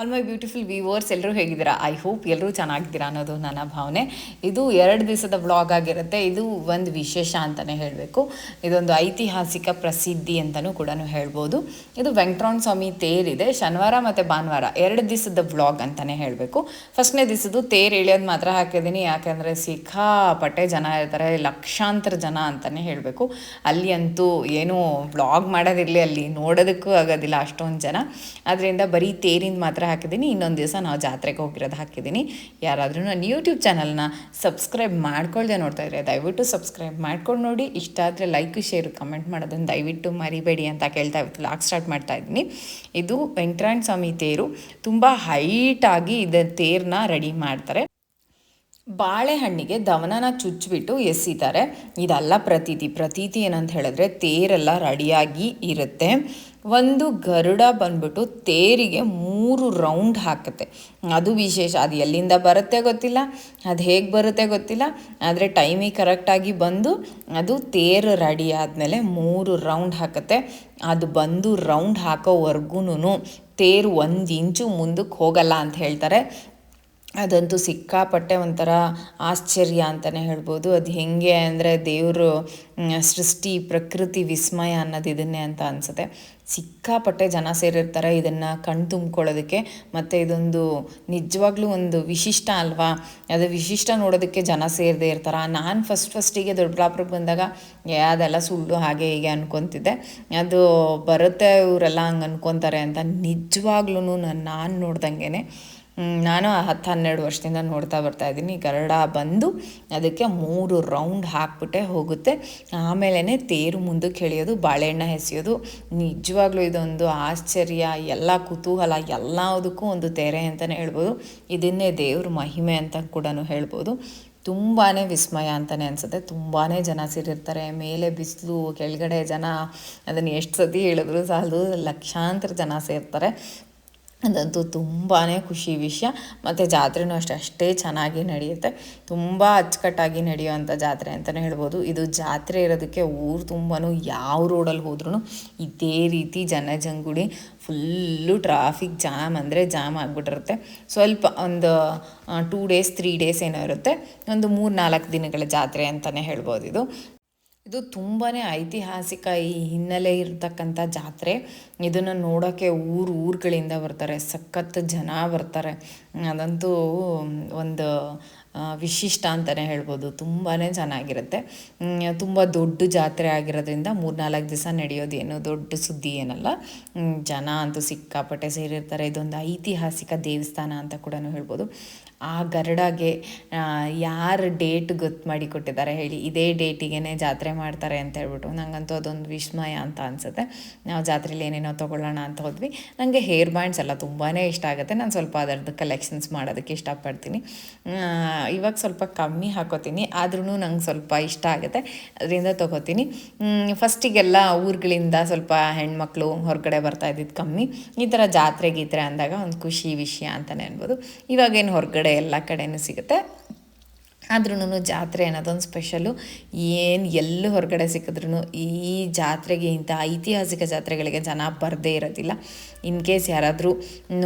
All my beautiful viewers ಎಲ್ಲರೂ ಹೇಗಿದ್ದೀರಾ? I hope ಎಲ್ಲರೂ ಚೆನ್ನಾಗಿದ್ದೀರಾ ಅನ್ನೋದು ನನ್ನ ಭಾವನೆ. ಇದು ಎರಡು ದಿವಸದ ವ್ಲಾಗ್ ಆಗಿರುತ್ತೆ. ಇದು ಒಂದು ವಿಶೇಷ ಅಂತಲೇ ಹೇಳಬೇಕು. ಇದೊಂದು ಐತಿಹಾಸಿಕ ಪ್ರಸಿದ್ಧಿ ಅಂತಲೂ ಕೂಡ ಹೇಳ್ಬೋದು. ಇದು ವೆಂಕಟರಮಣ ಸ್ವಾಮಿ ತೇರಿದೆ. ಶನಿವಾರ ಮತ್ತು ಭಾನುವಾರ ಎರಡು ದಿವಸದ ವ್ಲಾಗ್ ಅಂತಲೇ ಹೇಳಬೇಕು. ಫಸ್ಟ್ನೇ ದಿವಸದ್ದು ತೇರು ಇಳಿಯೋದು ಮಾತ್ರ ಹಾಕಿದ್ದೀನಿ. ಯಾಕೆಂದರೆ ಸಿಕ್ಕಾಪಟ್ಟೆ ಜನ ಇರ್ತಾರೆ. ಲಕ್ಷಾಂತರ ಜನ ಅಂತಲೇ ಹೇಳಬೇಕು. ಅಲ್ಲಿ ಅಂತೂ ಏನೂ ವ್ಲಾಗ್ ಮಾಡೋದಿರಲಿ. ಅಲ್ಲಿ ನೋಡೋದಕ್ಕೂ ಆಗೋದಿಲ್ಲ ಅಷ್ಟೊಂದು ಜನ. ಅದರಿಂದ ಬರೀ ತೇರಿಂದ ಮಾತ್ರ ಹಾಕಿದ್ದೀನಿ. ಇನ್ನೊಂದು ದಿವಸ ನಾವು ಜಾತ್ರೆಗೆ ಹೋಗಿರೋದು ಹಾಕಿದ್ದೀನಿ. ಯಾರಾದರೂ ನನ್ನ ಯೂಟ್ಯೂಬ್ ಚಾನಲ್ನ ಸಬ್ಸ್ಕ್ರೈಬ್ ಮಾಡ್ಕೊಳ್ಳದೆ ನೋಡ್ತಾ ಇದ್ರೆ, ದಯವಿಟ್ಟು ಸಬ್ಸ್ಕ್ರೈಬ್ ಮಾಡ್ಕೊಂಡು ನೋಡಿ. ಇಷ್ಟ ಆದರೆ ಲೈಕ್ ಶೇರ್ ಕಮೆಂಟ್ ಮಾಡೋದನ್ನು ದಯವಿಟ್ಟು ಮರಿಬೇಡಿ ಅಂತ ಕೇಳ್ತಾ ಇತ್ತು ಲಾಕ್ ಸ್ಟಾರ್ಟ್ ಮಾಡ್ತಾ ಇದ್ದೀನಿ. ಇದು ವೆಂಕಟರಾಯಣ ಸ್ವಾಮಿ ತೇರು. ತುಂಬ ಹೈಟಾಗಿ ಇದ ತೇರನ್ನ ರೆಡಿ ಮಾಡ್ತಾರೆ. ಬಾಳೆಹಣ್ಣಿಗೆ ದವನನ ಚುಚ್ಚಿಬಿಟ್ಟು ಎಸಿತಾರೆ. ಇದೆಲ್ಲ ಪ್ರತೀತಿ. ಪ್ರತೀತಿ ಏನಂತ ಹೇಳಿದ್ರೆ ತೇರೆಲ್ಲ ರೆಡಿಯಾಗಿ ಇರುತ್ತೆ. ಒಂದು ಗರುಡ ಬಂದ್ಬಿಟ್ಟು ತೇರಿಗೆ ಮೂರು ರೌಂಡ್ ಹಾಕುತ್ತೆ. ಅದು ವಿಶೇಷ. ಅದು ಎಲ್ಲಿಂದ ಬರುತ್ತೆ ಗೊತ್ತಿಲ್ಲ. ಅದು ಹೇಗೆ ಬರುತ್ತೆ ಗೊತ್ತಿಲ್ಲ. ಆದರೆ ಟೈಮಿಗೆ ಕರೆಕ್ಟಾಗಿ ಬಂದು ಅದು ತೇರು ರೆಡಿ ಆದಮೇಲೆ ಮೂರು ರೌಂಡ್ ಹಾಕುತ್ತೆ. ಅದು ಬಂದು ರೌಂಡ್ ಹಾಕೋವರೆಗೂ ತೇರು ಒಂದು ಇಂಚು ಮುಂದಕ್ಕೆ ಹೋಗಲ್ಲ ಅಂತ ಹೇಳ್ತಾರೆ. ಅದಂತೂ ಸಿಕ್ಕಾಪಟ್ಟೆ ಒಂಥರ ಆಶ್ಚರ್ಯ ಅಂತಲೇ ಹೇಳ್ಬೋದು. ಅದು ಹೇಗೆ ಅಂದರೆ ದೇವರು ಸೃಷ್ಟಿ, ಪ್ರಕೃತಿ, ವಿಸ್ಮಯ ಅನ್ನೋದು ಇದನ್ನೇ ಅಂತ ಅನಿಸುತ್ತೆ. ಸಿಕ್ಕಾಪಟ್ಟೆ ಜನ ಸೇರಿರ್ತಾರೆ ಇದನ್ನು ಕಣ್ಣು ತುಂಬ್ಕೊಳ್ಳೋದಕ್ಕೆ. ಮತ್ತು ಇದೊಂದು ನಿಜವಾಗ್ಲೂ ಒಂದು ವಿಶಿಷ್ಟ ಅಲ್ವಾ? ಅದು ವಿಶಿಷ್ಟ ನೋಡೋದಕ್ಕೆ ಜನ ಸೇರದೇ ಇರ್ತಾರೆ. ನಾನು ಫಸ್ಟ್ ಫಸ್ಟಿಗೆ ದೊಡ್ಡಬಳ್ಳಾಪುರಕ್ಕೆ ಬಂದಾಗ ಅದೆಲ್ಲ ಸುಳ್ಳು ಹಾಗೆ ಹೀಗೆ ಅನ್ಕೊತಿದ್ದೆ. ಅದು ಬರುತ್ತೆ, ಇವರೆಲ್ಲ ಹಂಗೆ ಅನ್ಕೊತಾರೆ ಅಂತ. ನಿಜವಾಗ್ಲೂ ನಾನು ನಾನು ನೋಡ್ದಂಗೆ ನಾನು ಹತ್ತು ಹನ್ನೆರಡು ವರ್ಷದಿಂದ ನೋಡ್ತಾ ಬರ್ತಾ ಇದ್ದೀನಿ. ಗರಡ ಬಂದು ಅದಕ್ಕೆ ಮೂರು ರೌಂಡ್ ಹಾಕ್ಬಿಟ್ಟೆ ಹೋಗುತ್ತೆ. ಆಮೇಲೆ ತೇರು ಮುಂದಕ್ಕೆ ಎಳೆಯೋದು, ಬಾಳೆಹಣ್ಣ ಎಸೆಯೋದು, ನಿಜವಾಗ್ಲೂ ಇದೊಂದು ಆಶ್ಚರ್ಯ, ಎಲ್ಲ ಕುತೂಹಲ, ಎಲ್ಲದಕ್ಕೂ ಒಂದು ತೆರೆ ಅಂತಲೇ ಹೇಳ್ಬೋದು. ಇದನ್ನೇ ದೇವ್ರ ಮಹಿಮೆ ಅಂತ ಕೂಡ ಹೇಳ್ಬೋದು. ತುಂಬಾ ವಿಸ್ಮಯ ಅಂತಲೇ ಅನಿಸುತ್ತೆ. ತುಂಬಾ ಜನ ಸೇರಿರ್ತಾರೆ. ಮೇಲೆ ಬಿಸಿಲು, ಕೆಳಗಡೆ ಜನ, ಅದನ್ನು ಎಷ್ಟು ಸತಿ ಹೇಳಿದ್ರು ಸಾಲದು ಲಕ್ಷಾಂತರ ಜನ ಸೇರ್ತಾರೆ. ಅದಂತೂ ತುಂಬಾ ಖುಷಿ ವಿಷಯ. ಮತ್ತು ಜಾತ್ರೆನೂ ಅಷ್ಟೇ ಅಷ್ಟೇ ಚೆನ್ನಾಗಿ ನಡೆಯುತ್ತೆ. ತುಂಬ ಅಚ್ಚುಕಟ್ಟಾಗಿ ನಡೆಯುವಂಥ ಜಾತ್ರೆ ಅಂತಲೇ ಹೇಳ್ಬೋದು. ಇದು ಜಾತ್ರೆ ಇರೋದಕ್ಕೆ ಊರು ತುಂಬಾ ಯಾವ ರೋಡಲ್ಲಿ ಹೋದ್ರೂ ಇದೇ ರೀತಿ ಜನಜಂಗುಳಿ ಫುಲ್ಲು ಟ್ರಾಫಿಕ್ ಜಾಮ್ ಅಂದರೆ ಜಾಮ್ ಆಗಿಬಿಟ್ಟಿರುತ್ತೆ. ಸ್ವಲ್ಪ ಒಂದು ಟೂ ಡೇಸ್ ತ್ರೀ ಡೇಸ್ ಏನೋ ಇರುತ್ತೆ. ಒಂದು ಮೂರು ನಾಲ್ಕು ದಿನಗಳ ಜಾತ್ರೆ ಅಂತಲೇ ಹೇಳ್ಬೋದು ಇದು. ಇದು ತುಂಬಾ ಐತಿಹಾಸಿಕ ಈ ಹಿನ್ನೆಲೆ ಇರತಕ್ಕಂಥ ಜಾತ್ರೆ. ಇದನ್ನು ನೋಡೋಕ್ಕೆ ಊರು ಊರುಗಳಿಂದ ಬರ್ತಾರೆ, ಸಖತ್ ಜನ ಬರ್ತಾರೆ. ಅದಂತೂ ಒಂದು ವಿಶಿಷ್ಟ ಅಂತಲೇ ಹೇಳ್ಬೋದು. ತುಂಬಾ ಚೆನ್ನಾಗಿರುತ್ತೆ. ತುಂಬ ದೊಡ್ಡ ಜಾತ್ರೆ ಆಗಿರೋದ್ರಿಂದ ಮೂರ್ನಾಲ್ಕು ದಿವಸ ನಡೆಯೋದು ಏನು ದೊಡ್ಡ ಸುದ್ದಿ ಏನಲ್ಲ. ಜನ ಅಂತೂ ಸಿಕ್ಕಾಪಟ್ಟೆ ಸೇರಿರ್ತಾರೆ. ಇದೊಂದು ಐತಿಹಾಸಿಕ ದೇವಸ್ಥಾನ ಅಂತ ಕೂಡ ಹೇಳ್ಬೋದು. ಆ ಗರಡಾಗೆ ಯಾರು ಡೇಟ್ ಗೊತ್ತು ಮಾಡಿ ಕೊಟ್ಟಿದ್ದಾರೆ ಹೇಳಿ. ಇದೇ ಡೇಟಿಗೆ ಜಾತ್ರೆ ಮಾಡ್ತಾರೆ ಅಂತ ಹೇಳ್ಬಿಟ್ಟು. ನನಗಂತೂ ಅದೊಂದು ವಿಸ್ಮಯ ಅಂತ ಅನಿಸುತ್ತೆ. ನಾವು ಜಾತ್ರೆಲಿ ಏನೇನೋ ತೊಗೊಳ್ಳೋಣ ಅಂತ ಹೋದ್ವಿ. ನನಗೆ ಹೇರ್ ಬ್ಯಾಂಡ್ಸ್ ಎಲ್ಲ ತುಂಬಾ ಇಷ್ಟ ಆಗುತ್ತೆ. ನಾನು ಸ್ವಲ್ಪ ಅದರದ್ದು ಕಲೆಕ್ಷನ್ಸ್ ಮಾಡೋದಕ್ಕೆ ಇಷ್ಟಪಡ್ತೀನಿ. ಇವಾಗ ಸ್ವಲ್ಪ ಕಮ್ಮಿ ಹಾಕೋತೀನಿ ಆದ್ರೂ ನಂಗೆ ಸ್ವಲ್ಪ ಇಷ್ಟ ಆಗುತ್ತೆ, ಅದರಿಂದ ತೊಗೋತೀನಿ. ಫಸ್ಟಿಗೆಲ್ಲ ಊರುಗಳಿಂದ ಸ್ವಲ್ಪ ಹೆಣ್ಮಕ್ಳು ಹೊರಗಡೆ ಬರ್ತಾ ಇದ್ದಿದ್ದು ಕಮ್ಮಿ. ಈ ಥರ ಜಾತ್ರೆ ಗೀತ್ರೆ ಅಂದಾಗ ಒಂದು ಖುಷಿ ವಿಷಯ ಅಂತಲೇ ಅನ್ಬೋದು. ಇವಾಗೇನು ಹೊರಗಡೆ ಎಲ್ಲ ಕಡೆಯೂ ಸಿಗುತ್ತೆ. ಆದ್ರೂ ಜಾತ್ರೆ ಅನ್ನೋದೊಂದು ಸ್ಪೆಷಲು ಏನು ಎಲ್ಲೂ ಹೊರಗಡೆ ಸಿಕ್ಕಿದ್ರು ಈ ಜಾತ್ರೆಗೆ ಇಂಥ ಐತಿಹಾಸಿಕ ಜಾತ್ರೆಗಳಿಗೆ ಜನ ಬರದೇ ಇರೋದಿಲ್ಲ. ಇನ್ ಕೇಸ್ ಯಾರಾದರೂ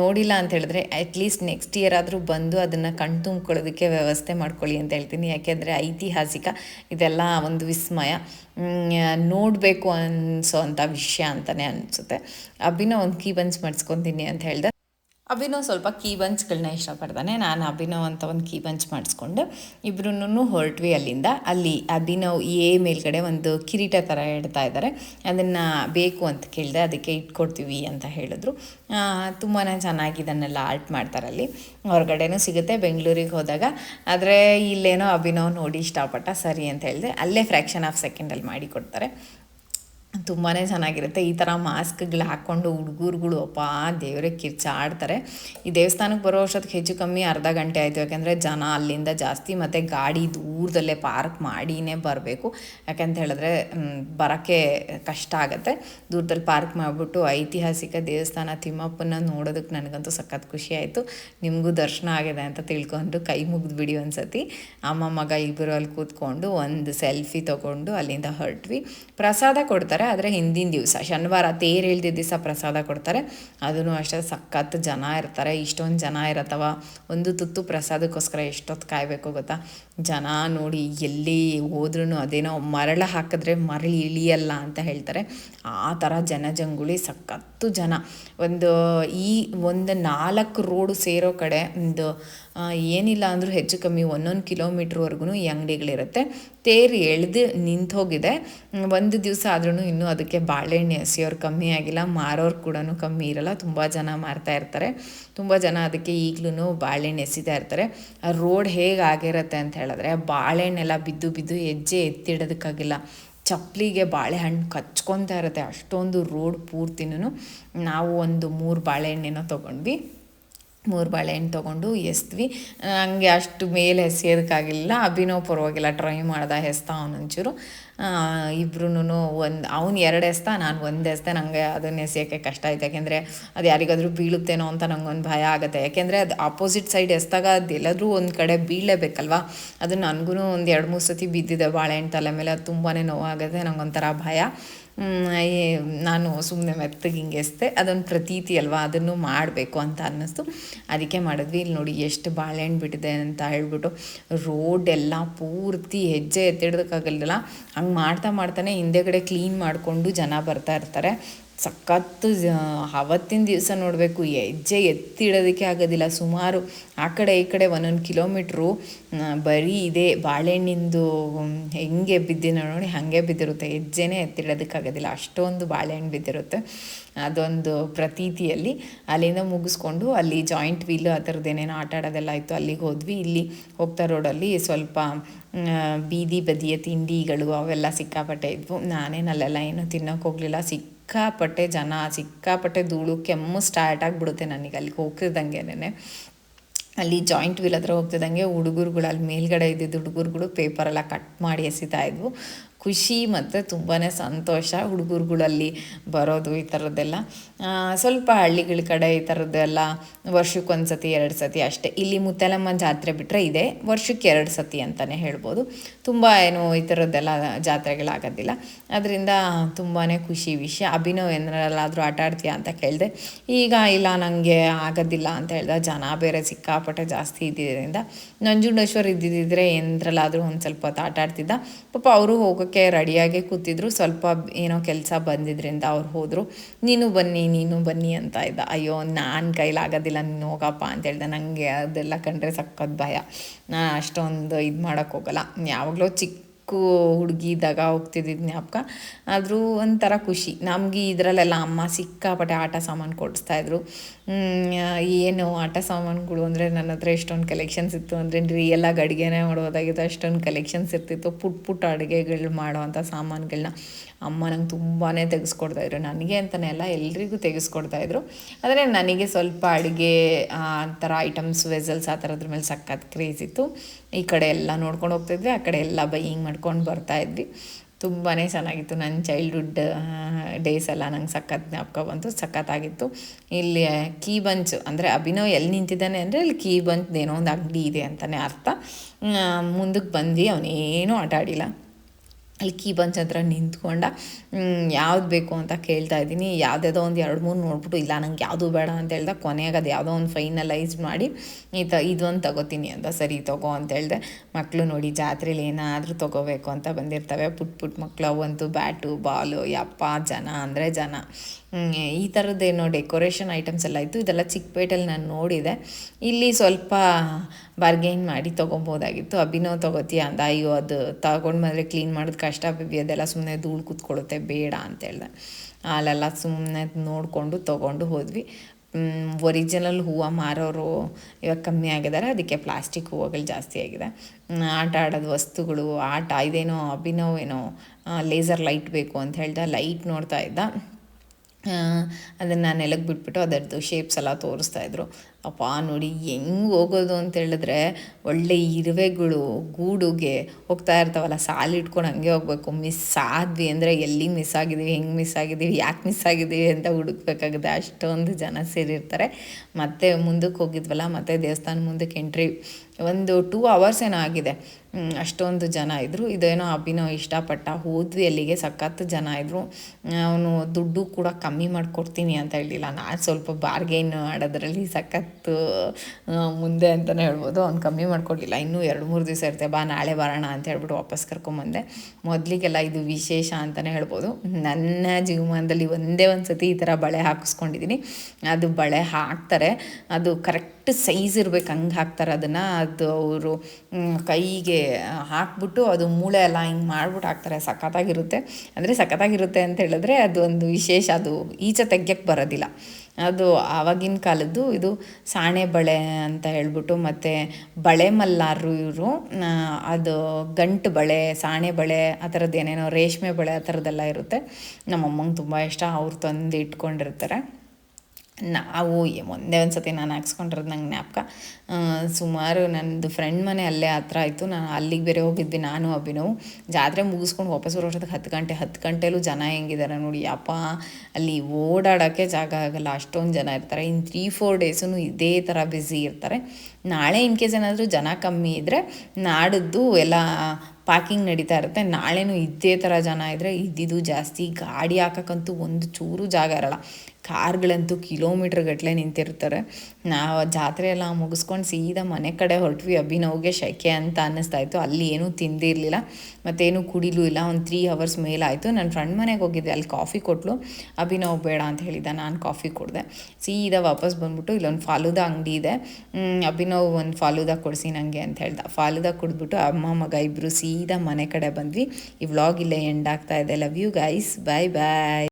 ನೋಡಿಲ್ಲ ಅಂತ ಹೇಳಿದ್ರೆ ಅಟ್ಲೀಸ್ಟ್ ನೆಕ್ಸ್ಟ್ ಇಯರ್ ಆದರೂ ಬಂದು ಅದನ್ನು ಕಣ್ ತುಂಬ್ಕೊಳ್ಳೋದಕ್ಕೆ ವ್ಯವಸ್ಥೆ ಮಾಡ್ಕೊಳ್ಳಿ ಅಂತ ಹೇಳ್ತೀನಿ. ಯಾಕೆಂದರೆ ಐತಿಹಾಸಿಕ ಇದೆಲ್ಲ ಒಂದು ವಿಸ್ಮಯ. ನೋಡಬೇಕು ಅನಿಸೋ ಅಂಥ ವಿಷಯ ಅಂತಲೇ ಅನಿಸುತ್ತೆ. ಅಭಿನ ಒಂದು ಕೀ ಬನ್ಸ್ ಮಾಡಿಸ್ಕೊತೀನಿ ಅಂತ ಹೇಳಿದೆ. ಅಭಿನವ್ ಸ್ವಲ್ಪ ಕೀ ಬಂಚ್ಗಳನ್ನ ಇಷ್ಟಪಡ್ತಾನೆ. ನಾನು ಅಭಿನವ್ ಅಂತ ಒಂದು ಕೀ ಬಂಚ್ ಮಾಡಿಸ್ಕೊಂಡು ಇಬ್ಬರೂ ಹೊರಟ್ವಿ ಅಲ್ಲಿಂದ. ಅಲ್ಲಿ ಅಭಿನವ್ ಎ ಮೇಲ್ಗಡೆ ಒಂದು ಕಿರೀಟ ಥರ ಇಡ್ತಾ ಇದ್ದಾರೆ ಅದನ್ನು ಬೇಕು ಅಂತ ಕೇಳಿದೆ ಅದಕ್ಕೆ ಇಟ್ಕೊಡ್ತೀವಿ ಅಂತ ಹೇಳಿದ್ರು. ತುಂಬಾ ಚೆನ್ನಾಗಿ ಇದನ್ನೆಲ್ಲ ಆರ್ಟ್ ಮಾಡ್ತಾರೆ ಅಲ್ಲಿ. ಹೊರಗಡೆನೂ ಸಿಗುತ್ತೆ. ಬೆಂಗಳೂರಿಗೆ ಹೋದಾಗ. ಆದರೆ ಇಲ್ಲೇನೋ ಅಭಿನವ್ ನೋಡಿ ಇಷ್ಟಪಟ್ಟ ಸರಿ ಅಂತ ಹೇಳಿದೆ. ಅಲ್ಲೇ ಫ್ರ್ಯಾಕ್ಷನ್ ಆಫ್ ಸೆಕೆಂಡಲ್ಲಿ ಮಾಡಿ ಕೊಡ್ತಾರೆ ತುಂಬಾ ಚೆನ್ನಾಗಿರುತ್ತೆ. ಈ ಥರ ಮಾಸ್ಕ್ಗಳು ಹಾಕ್ಕೊಂಡು ಹುಡುಗರುಗಳು, ಅಪ್ಪ, ದೇವರೇ ಕಿರ್ಚಾಡ್ತಾರೆ. ಈ ದೇವಸ್ಥಾನಕ್ಕೆ ಬರೋ ಅಷ್ಟೊತ್ತಿಗೆ ಹೆಚ್ಚು ಕಮ್ಮಿ ಅರ್ಧ ಗಂಟೆ ಆಯಿತು. ಯಾಕೆಂದರೆ ಜನ ಅಲ್ಲಿಂದ ಜಾಸ್ತಿ ಮತ್ತು ಗಾಡಿ ದೂರದಲ್ಲೇ ಪಾರ್ಕ್ ಮಾಡಿನೇ ಬರಬೇಕು. ಯಾಕಂತ ಹೇಳಿದ್ರೆ ಬರೋಕ್ಕೆ ಕಷ್ಟ ಆಗುತ್ತೆ. ದೂರದಲ್ಲಿ ಪಾರ್ಕ್ ಮಾಡಿಬಿಟ್ಟು ಐತಿಹಾಸಿಕ ದೇವಸ್ಥಾನ ತಿಮ್ಮಪ್ಪನ ನೋಡೋದಕ್ಕೆ ನನಗಂತೂ ಸಖತ್ ಖುಷಿ ಆಯಿತು. ನಿಮಗೂ ದರ್ಶನ ಆಗಿದೆ ಅಂತ ತಿಳ್ಕೊಂಡು ಕೈ ಮುಗಿದ್ಬಿಡಿ ಒಂದು ಸತಿ ಅಮ್ಮ, ಮಗ ಇಬ್ಬರು ಅಲ್ಲಿ ಕೂತ್ಕೊಂಡು ಒಂದು ಸೆಲ್ಫಿ ತೊಗೊಂಡು ಅಲ್ಲಿಂದ ಹೊರಟ್ವಿ. ಪ್ರಸಾದ ಕೊಡ್ತಾರೆ ಆದರೆ ಹಿಂದಿನ ದಿವಸ, ಶನಿವಾರ ತೇರು ಇಳ್ದಿದ್ದ ದಿವಸ ಪ್ರಸಾದ ಕೊಡ್ತಾರೆ. ಅದನ್ನು ಅಷ್ಟೇ ಸಖತ್ ಜನ ಇರ್ತಾರೆ. ಇಷ್ಟೊಂದು ಜನ ಇರತ್ತವ. ಒಂದು ತುತ್ತು ಪ್ರಸಾದಕ್ಕೋಸ್ಕರ ಎಷ್ಟೊತ್ತು ಕಾಯಬೇಕು ಗೊತ್ತಾ? ಜನ ನೋಡಿ ಎಲ್ಲಿ ಹೋದ್ರೂ ಅದೇನೋ ಮರಳ ಹಾಕಿದ್ರೆ ಮರಳು ಇಳಿಯಲ್ಲ ಅಂತ ಹೇಳ್ತಾರೆ. ಆ ಥರ ಜನಜಂಗುಳಿ ಸಖತ್ತು ಜನ. ಒಂದು ಈ ಒಂದು ನಾಲ್ಕು ರೋಡು ಸೇರೋ ಕಡೆ ಒಂದು ಏನಿಲ್ಲ ಅಂದರೂ ಹೆಚ್ಚು ಕಮ್ಮಿ ಒಂದೊಂದು ಕಿಲೋಮೀಟ್ರ್ವರೆಗೂ ಈ ಅಂಗಡಿಗಳಿರುತ್ತೆ. ತೇರು ಎಳೆದು ನಿಂತು ಹೋಗಿದೆ. ಒಂದು ದಿವಸ ಆದ್ರೂ ಇನ್ನೂ ಅದಕ್ಕೆ ಬಾಳೆಹಣ್ಣೆ ಎಸೆಯೋರು ಕಮ್ಮಿ ಆಗಿಲ್ಲ, ಮಾರೋರು ಕೂಡ ಕಮ್ಮಿ ಇರಲ್ಲ. ತುಂಬ ಜನ ಮಾರ್ತಾ ಇರ್ತಾರೆ. ತುಂಬ ಜನ ಅದಕ್ಕೆ ಈಗಲೂ ಬಾಳೆಹಣ್ಣೆ ಎಸಿತಾ ಇರ್ತಾರೆ. ಆ ರೋಡ್ ಹೇಗೆ ಆಗಿರುತ್ತೆ ಅಂತ ಹೇಳಿದ್ರೆ, ಬಾಳೆಹಣ್ಣೆಲ್ಲ ಬಿದ್ದು ಬಿದ್ದು ಹೆಜ್ಜೆ ಎತ್ತಿಡೋದಕ್ಕಾಗಿಲ್ಲ. ಚಪ್ಪಲಿಗೆ ಬಾಳೆಹಣ್ಣು ಕಚ್ಕೊತಾ ಇರುತ್ತೆ. ಅಷ್ಟೊಂದು ರೋಡ್ ಪೂರ್ತಿನೂ. ನಾವು ಒಂದು ಮೂರು ಬಾಳೆಹಣ್ಣೇನೋ ತೊಗೊಂಡ್ವಿ. ಮೂರು ಬಾಳೆಹಣ್ಣು ತೊಗೊಂಡು ಎಸ್ದ್ವಿ. ನನಗೆ ಅಷ್ಟು ಮೇಲೆ ಎಸೆಯೋದಕ್ಕಾಗಿಲ್ಲ. ಅಭಿನವ್ ಪರವಾಗಿಲ್ಲ ಟ್ರೈ ಮಾಡ್ದ ಹೆಸ್ತ ಅವನೊಂಚೂರು. ಇಬ್ರು ಒಂದು, ಅವ್ನು ಎರಡು ಎಸ್ತ, ನಾನು ಒಂದು ಎಸ್ತೆ. ನನಗೆ ಅದನ್ನ ಎಸೆಯೋಕ್ಕೆ ಕಷ್ಟ ಆಯ್ತು. ಯಾಕೆಂದರೆ ಅದು ಯಾರಿಗಾದರೂ ಬೀಳುತ್ತೇನೋ ಅಂತ ನಂಗೊಂದು ಭಯ ಆಗುತ್ತೆ. ಯಾಕೆಂದರೆ ಅದು ಆಪೋಸಿಟ್ ಸೈಡ್ ಎಸ್ದಾಗ ಅದು ಎಲ್ಲಾದರೂ ಒಂದು ಕಡೆ ಬೀಳಲೇಬೇಕಲ್ವಾ? ಅದು ನನಗೂ ಒಂದು ಎರಡು ಮೂರು ಸತಿ ಬಿದ್ದಿದೆ ಬಾಳೆಹಣ್ಣು ತಲೆ ಮೇಲೆ. ಅದು ತುಂಬಾ ನೋವಾಗುತ್ತೆ, ನಂಗೊಂಥರ ಭಯ. ನಾನು ಸುಮ್ಮನೆ ಮೆತ್ತಗೆ ಹಿಂಗೆ ಅದೊಂದು ಪ್ರತೀತಿ ಅಲ್ವಾ? ಅದನ್ನು ಮಾಡಬೇಕು ಅಂತ ಅನ್ನಿಸ್ತು. ಅದಕ್ಕೆ ಮಾಡಿದ್ವಿ. ಇಲ್ಲಿ ನೋಡಿ ಎಷ್ಟು ಬಾಳೆಹಣ್ಣು ಬಿಟ್ಟಿದೆ ಅಂತ ಹೇಳ್ಬಿಟ್ಟು ರೋಡ್ ಎಲ್ಲ ಪೂರ್ತಿ ಹೆಜ್ಜೆ ಎತ್ತಿಡೋದಕ್ಕಾಗಲಿಲ್ಲ ಹಂಗೆ ಮಾಡ್ತಾ ಮಾಡ್ತಾನೆ ಹಿಂದೆಗಡೆ ಕ್ಲೀನ್ ಮಾಡಿಕೊಂಡು ಜನ ಬರ್ತಾ ಇರ್ತಾರೆ. ಸಖತ್ತು ಆವತ್ತಿನ ದಿವಸ ನೋಡಬೇಕು, ಹೆಜ್ಜೆ ಎತ್ತಿಡೋದಕ್ಕೆ ಆಗೋದಿಲ್ಲ. ಸುಮಾರು ಆ ಕಡೆ ಈ ಕಡೆ ಒಂದೊಂದು ಕಿಲೋಮೀಟ್ರು ಬರೀ ಇದೆ ಬಾಳೆಹಣ್ಣಿಂದು ಹೆಂಗೆ ಬಿದ್ದಿನ ನೋಡಿ ಹಾಗೆ ಬಿದ್ದಿರುತ್ತೆ. ಹೆಜ್ಜೆನೇ ಎತ್ತಿಡೋದಕ್ಕಾಗೋದಿಲ್ಲ ಅಷ್ಟೊಂದು ಬಾಳೆಹಣ್ಣು ಬಿದ್ದಿರುತ್ತೆ. ಅದೊಂದು ಪ್ರತೀತಿಯಲ್ಲಿ ಅಲ್ಲಿಂದ ಮುಗಿಸ್ಕೊಂಡು ಅಲ್ಲಿ ಜಾಯಿಂಟ್ ವೀಲು ಆ ಥರದ್ದು ಏನೇನೋ ಆಟ ಆಡೋದೆಲ್ಲ ಆಯಿತು ಅಲ್ಲಿಗೆ ಹೋದ್ವಿ. ಇಲ್ಲಿ ಹೋಗ್ತಾ ರೋಡಲ್ಲಿ ಸ್ವಲ್ಪ ಬೀದಿ ಬದಿಯ ತಿಂಡಿಗಳು ಅವೆಲ್ಲ ಸಿಕ್ಕಾಪಟ್ಟೆ ಇದ್ವು. ನಾನೇನು ಅಲ್ಲೆಲ್ಲ ಏನು ತಿನ್ನೋಕೆ ಹೋಗಲಿಲ್ಲ ಸಿಕ್ಕಾಪಟ್ಟೆ ಜನ, ಸಿಕ್ಕಾಪಟ್ಟೆ ಧೂಳು, ಕೆಮ್ಮು ಸ್ಟಾರ್ಟ್ ಆಗಿಬಿಡುತ್ತೆ ನನಗೆ. ಅಲ್ಲಿಗೆ ಹೋಗ್ತಿದ್ದಂಗೆನೇ ಅಲ್ಲಿ ಜಾಯಿಂಟ್ ವೀಲ್ ಹತ್ರ ಹೋಗ್ತಿದ್ದಂಗೆ ಹುಡುಗರುಗಳು, ಅಲ್ಲಿ ಮೇಲ್ಗಡೆ ಇದ್ದಿದ್ದು ಹುಡುಗರುಗಳು ಪೇಪರೆಲ್ಲ ಕಟ್ ಮಾಡಿ ಎಸಿತಾ ಇದ್ವು. ಖುಷಿ ಮತ್ತು ತುಂಬಾ ಸಂತೋಷ ಹುಡುಗರುಗಳಲ್ಲಿ ಬರೋದು ಈ ಥರದ್ದೆಲ್ಲ ಸ್ವಲ್ಪ ಹಳ್ಳಿಗಳ ಕಡೆ ಈ ಥರದ್ದೆಲ್ಲ ವರ್ಷಕ್ಕೊಂದು ಸತಿ ಎರಡು ಸತಿ ಅಷ್ಟೇ. ಇಲ್ಲಿ ಮುತ್ತಲಮ್ಮ ಜಾತ್ರೆ ಬಿಟ್ಟರೆ ಇದೆ. ವರ್ಷಕ್ಕೆ ಎರಡು ಸತಿ ಅಂತಲೇ ಹೇಳ್ಬೋದು. ತುಂಬ ಏನು ಈ ಥರದ್ದೆಲ್ಲ ಜಾತ್ರೆಗಳಾಗೋದಿಲ್ಲ. ಅದರಿಂದ ತುಂಬಾ ಖುಷಿ ವಿಷಯ. ಅಭಿನವ್ ಏನರಲ್ಲಾದರೂ ಆಟ ಆಡ್ತೀಯಾ ಅಂತ ಕೇಳಿದೆ. ಈಗ ಇಲ್ಲ ನನಗೆ ಆಗೋದಿಲ್ಲ ಅಂತ ಹೇಳ್ದೆ. ಜನ ಬೇರೆ ಸಿಕ್ಕಾಪಟ್ಟೆ ಜಾಸ್ತಿ ಇದ್ದಿದ್ದರಿಂದ. ನಂಜುಂಡೇಶ್ವರ್ ಇದ್ದಿದ್ದರೆ ಏನರಲ್ಲಾದರೂ ಒಂದು ಸ್ವಲ್ಪ ಹೊತ್ತು ಆಟ ಆಡ್ತಿದ್ದ. ಪಾಪ ಅವರು ಹೋಗೋಕ್ಕೆ ರೆಡಿಯಾಗಿ ಕೂತಿದ್ರು. ಸ್ವಲ್ಪ ಏನೋ ಕೆಲಸ ಬಂದಿದ್ರಿಂದ ಅವ್ರು ಹೋದರು. ನೀನು ಬನ್ನಿ ನೀನು ಬನ್ನಿ ಅಂತ ಇದ್ದ. ಅಯ್ಯೋ, ನಾನು ಕೈಲಾಗೋದಿಲ್ಲ, ನೀನು ಹೋಗಪ್ಪ ಅಂತ ಹೇಳ್ದೆ. ನನಗೆ ಅದೆಲ್ಲ ಕಂಡ್ರೆ ಸಕ್ಕದ ಭಯ. ನಾನು ಅಷ್ಟೊಂದು ಇದು ಮಾಡೋಕ್ಕೋಗಲ್ಲ ಯಾವಾಗಲೂ ಚಿಕ್ಕ ಹುಡುಗಿ ಇದ್ದಾಗ ಹೋಗ್ತಿದ್ದಿದ್ದು ಜ್ಞಾಪಕ. ಆದರೂ ಒಂಥರ ಖುಷಿ. ನಮಗೆ ಇದರಲ್ಲೆಲ್ಲ ಅಮ್ಮ ಸಿಕ್ಕಾಪಟ್ಟೆ ಆಟ ಸಾಮಾನು ಕೊಡಿಸ್ತಾಯಿದ್ರು ಏನು ಆಟ ಸಾಮಾನುಗಳು ಅಂದರೆ ನನ್ನ ಹತ್ರ ಎಷ್ಟೊಂದು ಕಲೆಕ್ಷನ್ಸ್ ಇತ್ತು ಅಂದರೆ ರಿಯಲಾಗಿ ಅಡುಗೆನೇ ಮಾಡೋದಾಗಿತ್ತು. ಅಷ್ಟೊಂದು ಕಲೆಕ್ಷನ್ಸ್ ಇರ್ತಿತ್ತು. ಪುಟ್ ಪುಟ್ಟ ಅಡುಗೆಗಳು ಮಾಡೋವಂಥ ಸಾಮಾನುಗಳನ್ನ ಅಮ್ಮ ನಂಗೆ ತುಂಬಾ ತೆಗೆಸ್ಕೊಡ್ತಾಯಿದ್ರು ನನಗೆ ಅಂತಲೇ ಅಲ್ಲ, ಎಲ್ರಿಗೂ ತೆಗೆಸ್ಕೊಡ್ತಾಯಿದ್ರು ಆದರೆ ನನಗೆ ಸ್ವಲ್ಪ ಅಡುಗೆ, ಆ ಥರ ಐಟಮ್ಸ್ ವೆಸಲ್ಸ್ ಆ ಥರದ್ರ ಮೇಲೆ ಸಖತ್ ಕ್ರೇಜ್ ಇತ್ತು. ಈ ಕಡೆ ಎಲ್ಲ ನೋಡ್ಕೊಂಡು ಹೋಗ್ತಿದ್ವಿ ಆ ಕಡೆ ಎಲ್ಲ ಬೈಯಿಂಗ್ ಮಾಡ್ಕೊಂಡು ಬರ್ತಾಯಿದ್ವಿ ತುಂಬಾ ಚೆನ್ನಾಗಿತ್ತು. ನನ್ನ ಚೈಲ್ಡ್ಹುಡ್ ಡೇಸ್ ಎಲ್ಲ ನಂಗೆ ಸಖತ್ ಜ್ಞಾಪಕ ಬಂತು ಸಖತ್ತಾಗಿತ್ತು ಇಲ್ಲಿ ಕೀ ಬಂಚ್. ಅಂದರೆ ಅಭಿನವ್ ಎಲ್ಲಿ ನಿಂತಿದ್ದಾನೆ ಅಂದರೆ ಇಲ್ಲಿ ಕೀ ಬಂಚ್ ಏನೋ ಒಂದು ಅಂಗಡಿ ಇದೆ ಅಂತಲೇ ಅರ್ಥ. ಮುಂದಕ್ಕೆ ಬಂದ್ವಿ, ಅವನೇನೂ ಆಟ ಆಡಿಲ್ಲ. ಅಲ್ಲಿ ಕೀ ಬಂಚ್ ಹತ್ರ ನಿಂತ್ಕೊಂಡ ಯಾವ್ದು ಬೇಕು ಅಂತ ಕೇಳ್ತಾ ಇದ್ದೀನಿ. ಯಾವುದ್ಯಾವುದೋ ಒಂದು ಎರಡು ಮೂರು ನೋಡ್ಬಿಟ್ಟು, ಇಲ್ಲ, ನಂಗೆ ಯಾವುದು ಬೇಡ ಅಂತ ಹೇಳ್ದೆ. ಕೊನೆಗೆ ಅದು ಯಾವುದೋ ಒಂದು ಫೈನಲೈಸ್ ಮಾಡಿ, ಈ ತ ಇದೊಂದು ತಗೋತೀನಿ ಅಂತ, ಸರಿ, ತಗೋ ಅಂತ ಹೇಳ್ದೆ. ಮಕ್ಕಳು ನೋಡಿ, ಜಾತ್ರೆಲಿ ಏನಾದರೂ ತಗೋಬೇಕು ಅಂತ ಬಂದಿರ್ತವೆ. ಪುಟ್ ಪುಟ್ ಮಕ್ಕಳು ಅವಂತೂ ಬ್ಯಾಟು, ಬಾಲು, ಯಪ್ಪ, ಜನ ಅಂದರೆ ಜನ. ಈ ಥರದ್ದೇನೋ ಡೆಕೋರೇಷನ್ ಐಟಮ್ಸ್ ಎಲ್ಲ ಇತ್ತು. ಇದೆಲ್ಲ ಚಿಕ್ಕಪೇಟೆಲ್ಲಿ ನಾನು ನೋಡಿದೆ. ಇಲ್ಲಿ ಸ್ವಲ್ಪ ಬಾರ್ಗೇನ್ ಮಾಡಿ ತೊಗೊಬೋದಾಗಿತ್ತು. ಅಭಿನವ್ ತೊಗೋತೀಯ ಅಂದ. ಅಯ್ಯೋ, ಅದು ತಗೊಂಡು ಬಂದರೆ ಕ್ಲೀನ್ ಮಾಡೋದು ಕಷ್ಟ. ಬಿಬಿ ಅದೆಲ್ಲ ಸುಮ್ಮನೆ ಧೂಳು ಕೂತ್ಕೊಳ್ಳುತ್ತೆ, ಬೇಡ ಅಂತ ಹೇಳ್ದೆ. ಅಲ್ಲೆಲ್ಲ ಸುಮ್ಮನೆ ನೋಡಿಕೊಂಡು ತೊಗೊಂಡು ಹೋದ್ವಿ. ಒರಿಜಿನಲ್ ಹೂವು ಮಾರೋರು ಇವಾಗ ಕಮ್ಮಿ ಆಗಿದ್ದಾರೆ. ಅದಕ್ಕೆ ಪ್ಲಾಸ್ಟಿಕ್ ಹೂವುಗಳು ಜಾಸ್ತಿ ಆಗಿದೆ. ಆಟ ಆಡೋದು ವಸ್ತುಗಳು, ಆಟ, ಇದೇನೋ ಅಭಿನವ್ ಏನೋ ಲೇಸರ್ ಲೈಟ್ ಬೇಕು ಅಂತ ಹೇಳ್ದೆ. ಲೈಟ್ ನೋಡ್ತಾ ಇದ್ದ. ಅದನ್ನು ನೆಲಕ್ಕೆ ಬಿಟ್ಬಿಟ್ಟು ಅದರದ್ದು ಶೇಪ್ಸ್ ಎಲ್ಲ ತೋರಿಸ್ತಾ ಇದ್ರು. ಅಪ್ಪ, ನೋಡಿ ಹೆಂಗೆ ಹೋಗೋದು ಅಂತ ಹೇಳಿದ್ರೆ ಒಳ್ಳೆ ಇರುವೆಗಳು, ಗೂಡುಗೆ ಹೋಗ್ತಾ ಇರ್ತಾವಲ್ಲ, ಸಾಲು ಇಟ್ಕೊಂಡು ಹಂಗೆ ಹೋಗ್ಬೇಕು. ಮಿಸ್ ಆದ್ವಿ ಅಂದರೆ ಎಲ್ಲಿ ಮಿಸ್ ಆಗಿದ್ದೀವಿ ಹೆಂಗೆ ಮಿಸ್ ಆಗಿದ್ದೀವಿ ಯಾಕೆ ಮಿಸ್ ಆಗಿದ್ದೀವಿ ಅಂತ ಹುಡುಕ್ಬೇಕಾಗುತ್ತೆ. ಅಷ್ಟೊಂದು ಜನ ಸೇರಿರ್ತಾರೆ. ಮತ್ತೆ ಮುಂದಕ್ಕೆ ಹೋಗಿದ್ವಲ್ಲ, ಮತ್ತೆ ದೇವಸ್ಥಾನ ಮುಂದಕ್ಕೆ ಎಂಟ್ರಿ ಒಂದು ಟೂ ಅವರ್ಸ್ ಏನೋ ಆಗಿದೆ. ಅಷ್ಟೊಂದು ಜನ ಇದ್ದರು ಇದೇನೋ ಅಭಿನವ್ ಇಷ್ಟಪಟ್ಟ ಹೋದ್ವಿ ಅಲ್ಲಿಗೆ. ಸಖತ್ತು ಜನ ಇದ್ದರು ಅವನು ದುಡ್ಡು ಕೂಡ ಕಮ್ಮಿ ಮಾಡಿಕೊಡ್ತೀನಿ ಅಂತ ಹೇಳಿಲ್ಲ. ನಾನು ಸ್ವಲ್ಪ ಬಾರ್ಗೇನ್ ಆಡೋದ್ರಲ್ಲಿ ಸಖತ್ತು ಮುಂದೆ ಅಂತಲೇ ಹೇಳ್ಬೋದು. ಅವ್ನು ಕಮ್ಮಿ ಮಾಡಿಕೊಡ್ಲಿಲ್ಲ. ಇನ್ನೂ ಎರಡು ಮೂರು ದಿವಸ ಇರುತ್ತೆ. ಬಾ, ನಾಳೆ ಬರೋಣ ಅಂತ ಹೇಳ್ಬಿಟ್ಟು ವಾಪಸ್ ಕರ್ಕೊಂಬಂದೆ. ಮೊದಲಿಗೆಲ್ಲ ಇದು ವಿಶೇಷ ಅಂತಲೇ ಹೇಳ್ಬೋದು. ನನ್ನ ಜೀವಮಾನದಲ್ಲಿ ಒಂದೇ ಒಂದು ಸತಿ ಈ ಥರ ಬಳೆ ಹಾಕಿಸ್ಕೊಂಡಿದ್ದೀನಿ. ಅದು ಬಳೆ ಹಾಕ್ತಾರೆ. ಅದು ಕರೆಕ್ಟ್ ಸೈಜ್ ಇರ್ಬೇಕು, ಹಂಗೆ ಹಾಕ್ತಾರೆ ಅದನ್ನು. ಅದು ಅವರು ಕೈಗೆ ಹಾಕ್ಬಿಟ್ಟು ಅದು ಮೂಳೆ ಎಲ್ಲ ಹಿಂಗೆ ಮಾಡ್ಬಿಟ್ಟು ಹಾಕ್ತಾರೆ. ಸಖತ್ತಾಗಿರುತ್ತೆ. ಅಂದರೆ ಸಖತ್ತಾಗಿರುತ್ತೆ ಅಂತ ಹೇಳಿದ್ರೆ ಅದು ಒಂದು ವಿಶೇಷ. ಅದು ಈಚೆ ತೆಗ್ಯಕ್ಕೆ ಬರೋದಿಲ್ಲ. ಅದು ಆವಾಗಿನ ಕಾಲದ್ದು ಇದು ಸಾಣೆ ಬಳೆ ಅಂತ ಹೇಳ್ಬಿಟ್ಟು, ಮತ್ತು ಬಳೆ ಮಲ್ಲಾರು ಇವರು ಅದು ಗಂಟು ಬಳೆ, ಸಾಣೆ ಬಳೆ, ಆ ಥರದ್ದು ಏನೇನೋ ರೇಷ್ಮೆ ಬಳೆ ಆ ಥರದ್ದೆಲ್ಲ ಇರುತ್ತೆ. ನಮ್ಮಮ್ಮಂಗೆ ತುಂಬ ಇಷ್ಟ. ಅವ್ರು ತಂದು ಇಟ್ಕೊಂಡಿರ್ತಾರೆ ನಾವು ಒಂದೇ ಒಂದು ಸತಿ ನಾನು ಹಾಕ್ಸ್ಕೊಂಡಿರೋದು ನಂಗೆ ಜ್ಞಾಪಕ. ಸುಮಾರು ನನ್ನದು ಫ್ರೆಂಡ್ ಮನೆ ಅಲ್ಲೇ ಹತ್ರ ಆಯಿತು. ನಾನು ಅಲ್ಲಿಗೆ ಬೇರೆ ಹೋಗಿದ್ವಿ ನಾನು, ಅಭಿನವ್. ಜಾತ್ರೆ ಮುಗಿಸ್ಕೊಂಡು ವಾಪಸ್ ಬರೋಷ್ಟೊತ್ತಿಗೆ ಹತ್ತು ಗಂಟೆ, ಹತ್ತು ಗಂಟೆಲೂ ಜನ ಹೆಂಗಿದ್ದಾರೆ ನೋಡಿ. ಯಪ್ಪ ಅಲ್ಲಿ ಓಡಾಡೋಕ್ಕೆ ಜಾಗ ಆಗಲ್ಲ. ಅಷ್ಟೊಂದು ಜನ ಇರ್ತಾರೆ. ಇನ್ನು ತ್ರೀ ಫೋರ್ ಡೇಸೂ ಇದೇ ಥರ ಬ್ಯುಸಿ ಇರ್ತಾರೆ. ನಾಳೆ ಇನ್ ಕೇಸ್ ಏನಾದರೂ ಜನ ಕಮ್ಮಿ ಇದ್ದರೆ ನಾಡಿದ್ದು ಎಲ್ಲ ಪಾರ್ಕಿಂಗ್ ನಡೀತಾ ಇರುತ್ತೆ. ನಾಳೆನೂ ಇದೇ ಥರ ಜನ ಇದ್ದರೆ ಇದ್ದಿದ್ದು ಜಾಸ್ತಿ. ಗಾಡಿ ಹಾಕೋಕ್ಕಂತೂ ಒಂದು ಚೂರು ಜಾಗ ಇರಲ್ಲ. ಕಾರ್ಗಳಂತೂ ಕಿಲೋಮೀಟ್ರ್ ಗಟ್ಟಲೆ ನಿಂತಿರ್ತಾರೆ. ನಾವು ಜಾತ್ರೆ ಎಲ್ಲ ಮುಗಿಸ್ಕೊಂಡು ಸೀದಾ ಮನೆ ಕಡೆ ಹೊರಟ್ವಿ. ಅಭಿನವ್ಗೆ ಶೆಕೆ ಅಂತ ಅನ್ನಿಸ್ತಾ ಇತ್ತು. ಅಲ್ಲಿ ಏನೂ ತಿಂದಿರಲಿಲ್ಲ ಮತ್ತೇನು ಕುಡಿಲೂ ಇಲ್ಲ. ಒಂದು ತ್ರೀ ಅವರ್ಸ್ ಮೇಲಾಯಿತು ನನ್ನ ಫ್ರೆಂಡ್ ಮನೆಗೆ ಹೋಗಿದ್ದೆ. ಅಲ್ಲಿ ಕಾಫಿ ಕೊಟ್ಟಲು ಅಭಿನವ್ ಬೇಡ ಅಂತ ಹೇಳಿದ್ದ. ನಾನು ಕಾಫಿ ಕೊಡಿದೆ. ಸೀದಾ ವಾಪಸ್ ಬಂದ್ಬಿಟ್ಟು ಇಲ್ಲೊಂದು ಫಾಲುದ ಅಂಗಡಿ ಇದೆ. ಅಭಿನವ್ ಒಂದು ಫಾಲೂದ ಕೊಡಿಸಿ ನನಗೆ ಅಂತ ಹೇಳ್ದ. ಫಾಲೂದ ಕುಡಿದ್ಬಿಟ್ಟು ಅಮ್ಮ, ಮಗ ಇಬ್ಬರು ಸೀದಾ ಮನೆ ಕಡೆ ಬಂದ್ವಿ. ಈ ವ್ಲಾಗ್ ಇಲ್ಲೇ ಎಂಡ್ ಆಗ್ತಾ ಇದೆ. Love you guys bye bye